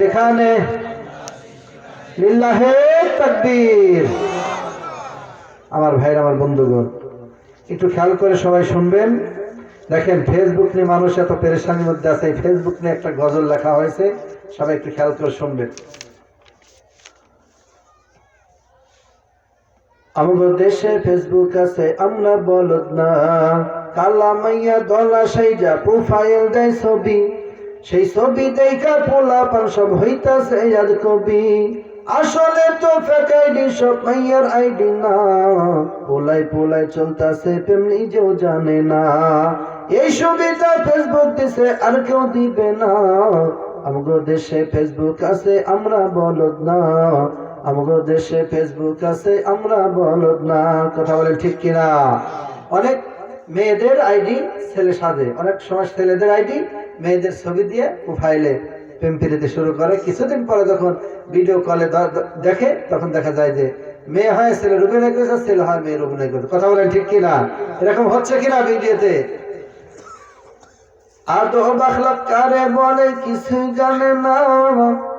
যেখানে লিল্লাহে তাকবীর আমার ভাইয়ের, আমার বন্ধুগণ, একটু খেয়াল করে সবাই শুনবেন। দেখেন ফেসবুক নিয়ে মানুষ এত পেরেশানির মধ্যে আছে। এই ফেসবুক নিয়ে একটা গজল লেখা হয়েছে। সবাই একটু খেয়াল করে শুনবেন। আমাদের দেশে ফেসবুক আছে, আমরা বলদ না। কালা মাইয়া দলা সাইজা প্রোফাইল দেয় ছবি। সেই ছবি দেখা পোলা পান সব হইতাছে আজ কবি। আসলে তো ফেক আইডি সব মাইয়ার আইডি না। পোলাই পোলাই চলতাছে প্রেম নিজেও জানে না। এই সুবিধা ফেসবুক দিছে, আর কেউ দিবে না। আমাদের দেশে ফেসবুক আছে, আমরা বলদ না। আমাদের দেশে ফেসবুক আছে, আমরা বলদ না। কথা বলেন ঠিক কিনা? অনেক মেয়েদের আইডি ছেলে সাজে অনেক সময় ছেলেদের আইডি। মেয়েদের ছবি দিয়ে প্রোফাইলে প্রেম ফিরিতে শুরু করে। কিছুদিন পরে যখন ভিডিও কলে দেখে, তখন দেখা যায় যে মেয়ে হয় ছেলের অভিনয় করেছে ছেলে হয় মেয়ের অভিনয় করেছে কথা বলেন ঠিক কিনা? এরকম হচ্ছে কিনা ভিডিওতে? আদো বাখলা কারে বলে, কিছু জানে না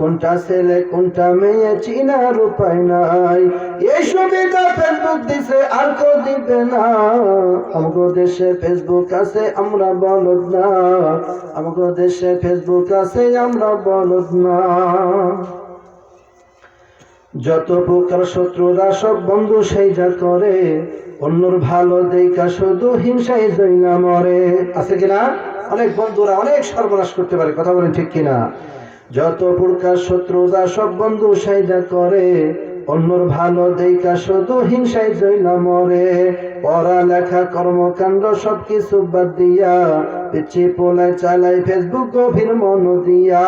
কোনটা ছেলে, কোনটা মেয়ে চিনার উপায় নাই। এই সুবিধা ফেসবুক দিছে, আর কেউ দিবে না। আমাকে দেশে ফেসবুক আছে, আমরা বলদ না। আমাকে দেশে ফেসবুক আছে, আমরা বলদ না। যত প্রকার শত্রুরা সব বন্ধু সেই যা করে, অন্যর ভালো দেখা শুধু হিংসায় জৈনা মরে। আছে কিনা? অনেক বন্ধুরা অনেক সর্বনাশ করতে পারে, কথা বলেন ঠিক কিনা? যত প্রকার শত্রুরা সব বন্ধু সাইদা করে, অন্যর ভালো দেখা শুধু হিংসায় জৈনা মরে। পড়ালেখা, কর্মকাণ্ড সব কিছু বাদ দিয়া পিছিয়ে পোলায় চালাই ফেসবুক গভীর মন দিয়া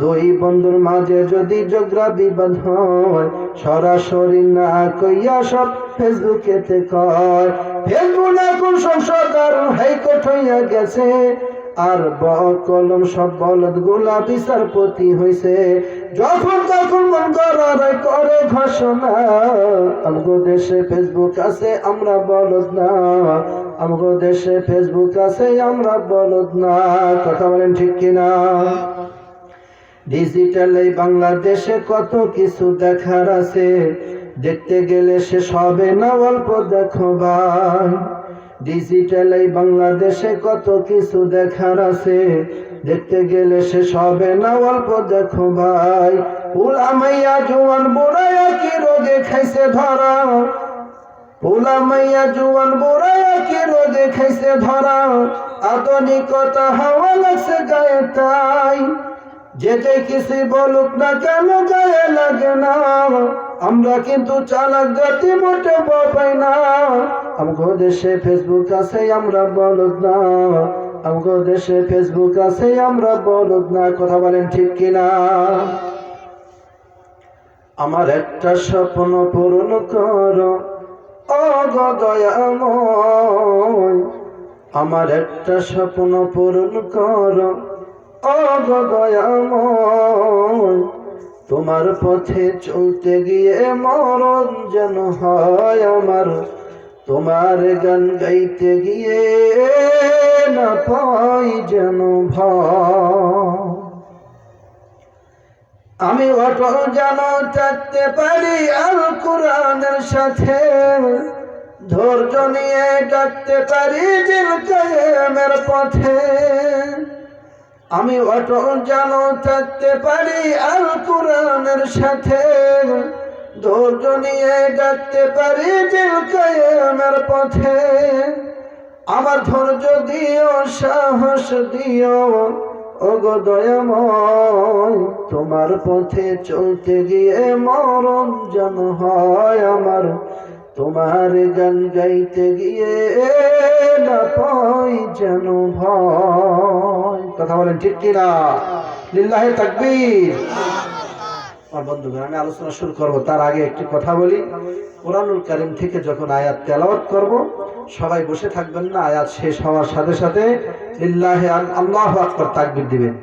দুই বন্ধুর মাঝে যদি ঝগড়া বিবাদ হয়, সরাসরি না কইয়া সব ফেসবুকেতে কয়। ফেসবুক এখন সংসদ আর হাইকোর্ট হইয়া গেছে। আর কলম সব বলদ গোলা বিচারপতি হইছে। যখন তখন মন করার করে ঘোষণা, আমগো দেশে ফেসবুক আছে, আমরা বলদ না। আমগো দেশে ফেসবুক আছে, আমরা বলদ না। কথা বলেন ঠিক কিনা ডিজিটাল এই বাংলাদেশে কত কিছু দেখার আছে। দেখতে গেলে শেষ হবে না, অল্প দেখো ভাই। ডিজিটাল এই বাংলাদেশে কত কিছু দেখার আছে। দেখতে গেলে শেষ হবে না, অল্প দেখো ভাই। পুলা মাইয়া জোয়ান বুড়াইয়া কি রোগে খাইছে ধরা? পুলা মাইয়া জোয়ান বুড়াইয়া কি রোগে খাইছে ধরা? আধুনিকতা হাওয়া লাগছে গায়ে তাই। যেতে কিছু বলুক না কেন গায়ে লাগে না। আমরা কিন্তু চালাক জাতি মোটে পাই না। আমগো দেশে ফেসবুক আছে, আমরা বলদ না। আমগো দেশে ফেসবুক আছে, আমরা বলদ না। কথা বলেন ঠিক কিনা? আমার একটা স্বপ্ন পূরণ কর আমার একটা স্বপ্ন পূরণ কর তোমার পথে চলতে গিয়ে মরণ যেন হয় আমার। তোমার গান গাইতে গিয়ে না পাই যেন আমি অটল যেন থাকতে পারি আল কোরআনের সাথে। ধৈর্য নিয়ে ডাকতে পারি দিল কায়েমের পথে। আমি অটল যেন থাকতে পারি আল কোরআনের সাথে। ধৈর্য নিয়ে পারি দিল কায়েমের পথে। আমার ধৈর্য দিও, সাহস দিও, ওগো দয়াময়, তোমার পথে চলতে গিয়ে মরণ যেন হয় আমার। তোমার গান গাইতে গিয়ে না পাই যেন ভয়। কথা বলেন ঠিক কিনা? লিল্লাহে তাকবীর। আমার বন্ধুগণ, আমি আলোচনা শুরু করব। তার আগে একটি কথা বলি। কোরআনুল কারিম থেকে যখন আয়াত তেলাওয়াত করব, সবাই বসে থাকবেন না, আয়াত শেষ হওয়ার সাথে সাথে আল্লাহ আকবর তাকবির দিবেন।